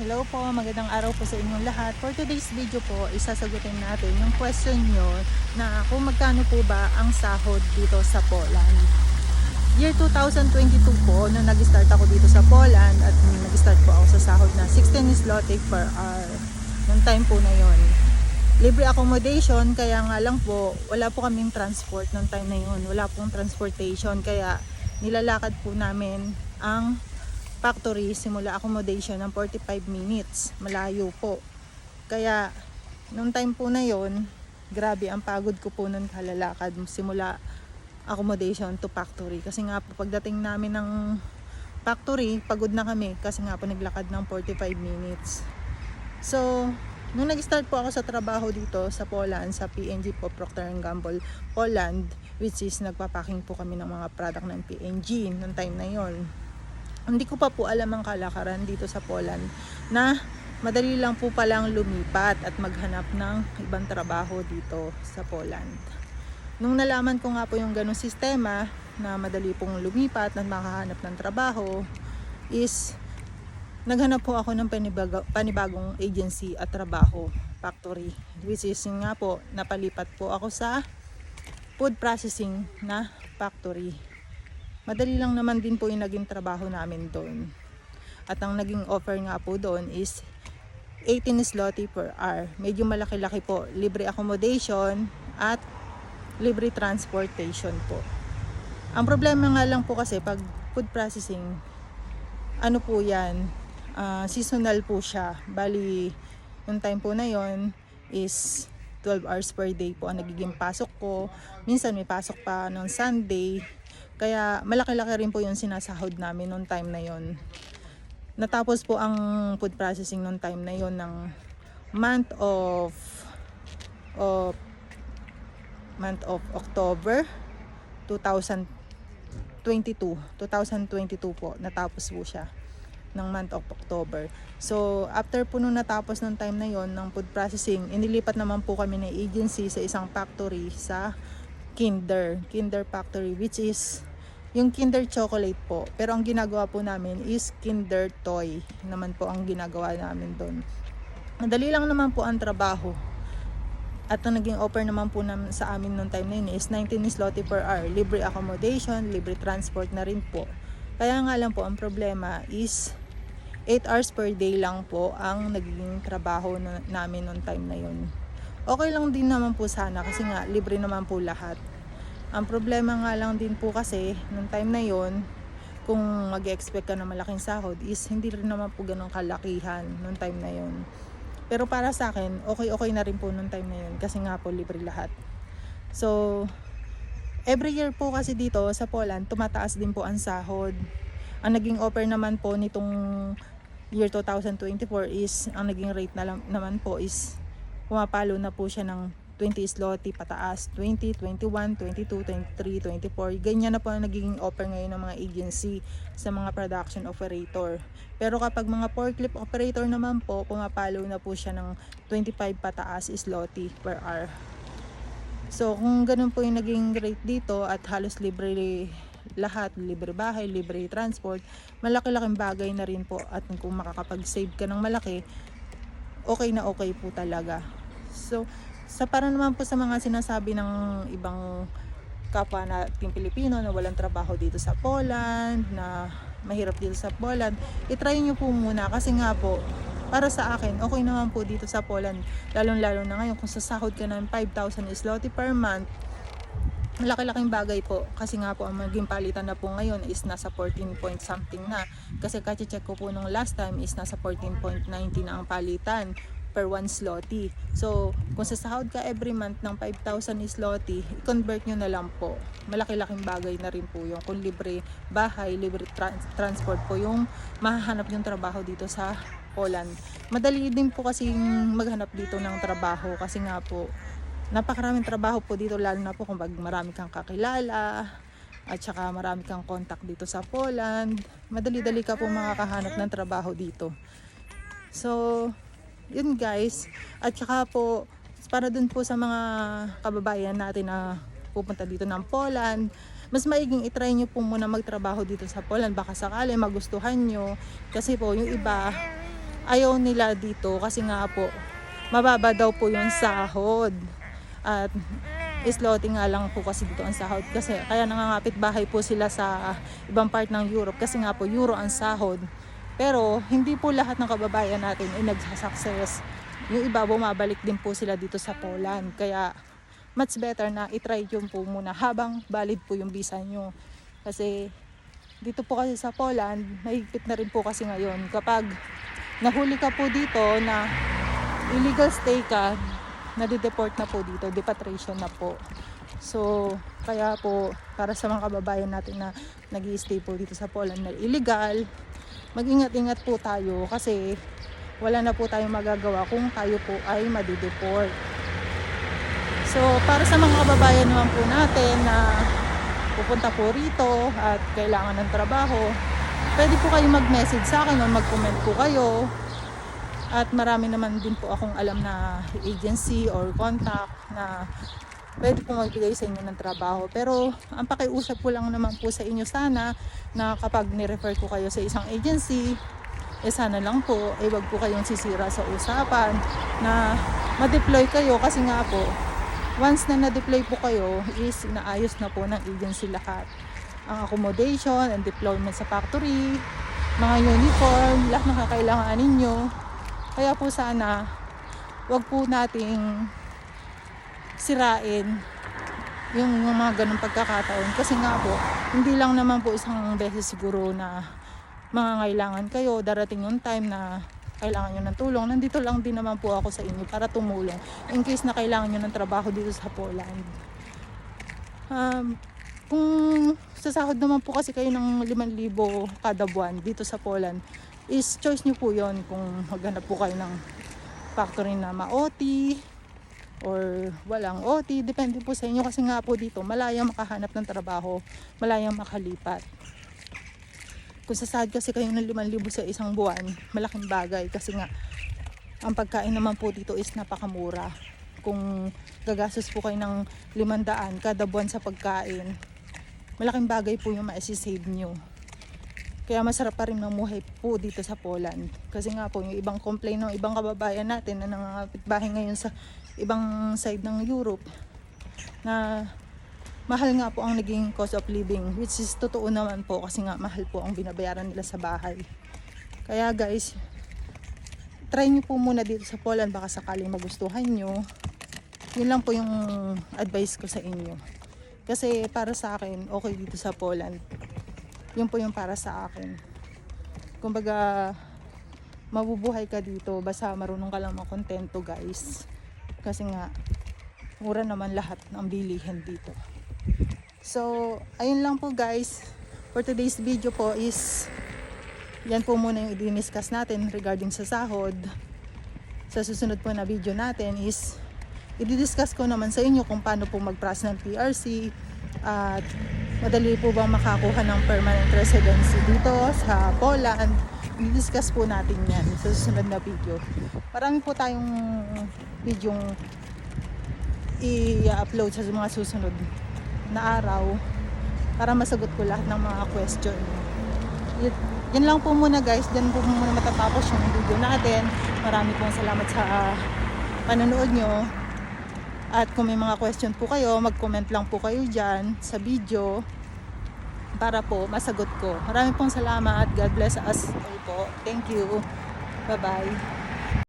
Hello po, magandang araw po sa inyong lahat. For today's video po, isasagutin natin yung question nyo na kung magkano po ba ang sahod dito sa Poland. Year 2022 po, nung nag-start ako dito sa Poland at nag-start po ako sa sahod na 16 zloty per hour. Nung time po na yon. Libre accommodation, kaya nga lang po, wala po kaming transport nung time na yun. Wala pong transportation, kaya nilalakad po namin ang factory simula accommodation ng 45 minutes. Malayo po. Kaya, nung time po na yon, grabe ang pagod ko po nun kalalakad simula accommodation to factory. Kasi nga po, pagdating namin ng factory, pagod na kami kasi nga po naglakad ng 45 minutes. So, nung nag-start po ako sa trabaho dito sa Poland, sa PNG po, Procter Gamble Poland, which is nagpapaking po kami ng mga product ng PNG nung time na yon hindi ko pa po alam ang kalakaran dito sa Poland na madali lang po palang lumipat at maghanap ng ibang trabaho dito sa Poland. Nung nalaman ko nga po yung ganong sistema na madali pong lumipat at makahanap ng trabaho is naghanap po ako ng panibago, panibagong agency at trabaho factory which is nga po napalipat po ako sa food processing na factory madali lang naman din po yung naging trabaho namin doon. At ang naging offer nga po doon is 18 zloty per hour. Medyo malaki-laki po. Libre accommodation at libre transportation po. Ang problema nga lang po kasi pag food processing, ano po yan, ah, seasonal po siya. Bali, yung time po na yon is 12 hours per day po ang nagiging pasok ko. Minsan may pasok pa noong Sunday. Kaya malaki-laki rin po yung sinasahod namin noong time na yon. Natapos po ang food processing noong time na yon ng month of of month of October 2022. 2022 po natapos po siya ng month of October. So, after po nung natapos ng time na yon ng food processing, inilipat naman po kami ng agency sa isang factory sa Kinder, Kinder Factory, which is yung Kinder Chocolate po. Pero ang ginagawa po namin is Kinder Toy naman po ang ginagawa namin doon. Madali lang naman po ang trabaho. At ang naging offer naman po namin sa amin noong time na yun is 19 zloty per hour. Libre accommodation, libre transport na rin po. Kaya nga lang po ang problema is 8 hours per day lang po ang naging trabaho na, namin noong time na yun. Okay lang din naman po sana kasi nga libre naman po lahat. Ang problema nga lang din po kasi nung time na yon kung mag-expect ka na malaking sahod is hindi rin naman po ganun kalakihan nung time na yon. Pero para sa akin, okay-okay na rin po nung time na yun kasi nga po libre lahat. So, every year po kasi dito sa Poland, tumataas din po ang sahod. Ang naging offer naman po nitong year 2024 is, ang naging rate na lang, naman po is pumapalo na po siya ng 20 zloty pataas, 20, 21, 22, 23, 24. Ganyan na po ang naging offer ngayon ng mga agency sa mga production operator. Pero kapag mga forklift operator naman po, pumapalo na po siya ng 25 pataas zloty per hour. So kung ganun po yung naging rate dito at halos libre lahat, libre bahay, libre transport, malaki-laking bagay na rin po at kung makakapag-save ka ng malaki, okay na okay po talaga. So, sa para naman po sa mga sinasabi ng ibang kapwa nating Pilipino na walang trabaho dito sa Poland, na mahirap dito sa Poland, itry nyo po muna. Kasi nga po, para sa akin, okay naman po dito sa Poland, lalong-lalo na ngayon. Kung sasahod ka ng 5,000 zloty per month, malaki-laking bagay po. Kasi nga po ang maging palitan na po ngayon is nasa 14 point something na. Kasi kache-check ko po nung last time is nasa 14.90 na ang palitan per 1 zloty. So, kung sasahod ka every month ng 5,000 zloty, i-convert nyo na lang po. Malaki-laking bagay na rin po yung kung libre bahay, libre tra- transport po yung mahahanap yung trabaho dito sa Poland. Madali din po kasi maghanap dito ng trabaho kasi nga po napakaraming trabaho po dito lalo na po kung pag marami kang kakilala at saka marami kang contact dito sa Poland. Madali-dali ka po makakahanap ng trabaho dito. So, yun guys. At saka po, para dun po sa mga kababayan natin na pupunta dito ng Poland, mas maiging itry nyo po muna magtrabaho dito sa Poland. Baka sakali magustuhan nyo. Kasi po, yung iba, ayaw nila dito kasi nga po mababa daw po yung sahod. At slotting nga lang po kasi dito ang sahod kasi kaya nangangapit bahay po sila sa ibang part ng Europe kasi nga po euro ang sahod. Pero hindi po lahat ng kababayan natin ay nagsasucess. Yung iba bumabalik din po sila dito sa Poland. Kaya much better na itry yun po muna habang valid po yung visa nyo. Kasi dito po kasi sa Poland, mahigpit na rin po kasi ngayon. Kapag nahuli ka po dito na illegal stay ka, nade-deport na po dito, deportation na po. So, kaya po, para sa mga kababayan natin na nag stay po dito sa Poland na illegal, mag-ingat-ingat po tayo kasi wala na po tayong magagawa kung tayo po ay madideport. So, para sa mga kababayan naman po natin na pupunta po rito at kailangan ng trabaho, pwede po kayo mag-message sa akin o mag-comment po kayo. At marami naman din po akong alam na agency or contact na pwede po magbigay sa inyo ng trabaho. Pero ang pakiusap ko lang naman po sa inyo sana na kapag ni-refer ko kayo sa isang agency, eh sana lang po, eh wag po kayong sisira sa usapan na ma-deploy kayo kasi nga po, once na na-deploy po kayo, is inaayos na po ng agency lahat. Ang accommodation and deployment sa factory, mga uniform, lahat ng kakailangan ninyo. Kaya po sana, wag po nating sirain yung, yung mga ganong pagkakataon. Kasi nga po, hindi lang naman po isang beses siguro na mangangailangan kayo, darating yung time na kailangan nyo ng tulong, nandito lang din naman po ako sa inyo para tumulong in case na kailangan nyo ng trabaho dito sa Poland. Um, kung sasahod naman po kasi kayo ng 5,000 kada buwan dito sa Poland, is choice nyo po yon kung maghanap po kayo ng factory na ma-OT or walang OT, depende po sa inyo kasi nga po dito, malayang makahanap ng trabaho, malayang makalipat kung sasahod kasi kayo ng 5,000 sa isang buwan, malaking bagay kasi nga ang pagkain naman po dito is napakamura. Kung gagastos po kayo ng 500 kada buwan sa pagkain, malaking bagay po yung ma-save nyo. Kaya masarap pa rin mamuhay po dito sa Poland. Kasi nga po, yung ibang complain ng ibang kababayan natin na nangangapit bahay ngayon sa ibang side ng Europe na mahal nga po ang naging cost of living which is totoo naman po kasi nga mahal po ang binabayaran nila sa bahay. Kaya guys try nyo po muna dito sa Poland baka sakaling magustuhan nyo. Yun lang po yung advice ko sa inyo. Kasi para sa akin okay dito sa Poland yun po yung para sa akin kumbaga mabubuhay ka dito basta marunong ka lang makontento guys kasi nga mura naman lahat ng bilihin dito So, ayun lang po guys. For today's video po is yan po muna yung i-discuss natin regarding sa sahod. Sa susunod po na video natin is i-discuss ko naman sa inyo kung paano po mag-process ng PRC at madali po bang makakuha ng permanent residency dito sa Poland. I-discuss po natin yan sa susunod na video. Marami po tayong video i-upload sa mga susunod na araw para masagot ko lahat ng mga question. Yun lang po muna guys. Diyan po muna matatapos yung video natin. Marami pong salamat sa panonood nyo. At kung may mga question po kayo, mag-comment lang po kayo dyan sa video para po masagot ko. Marami pong salamat. God bless us all po. Thank you. Bye-bye.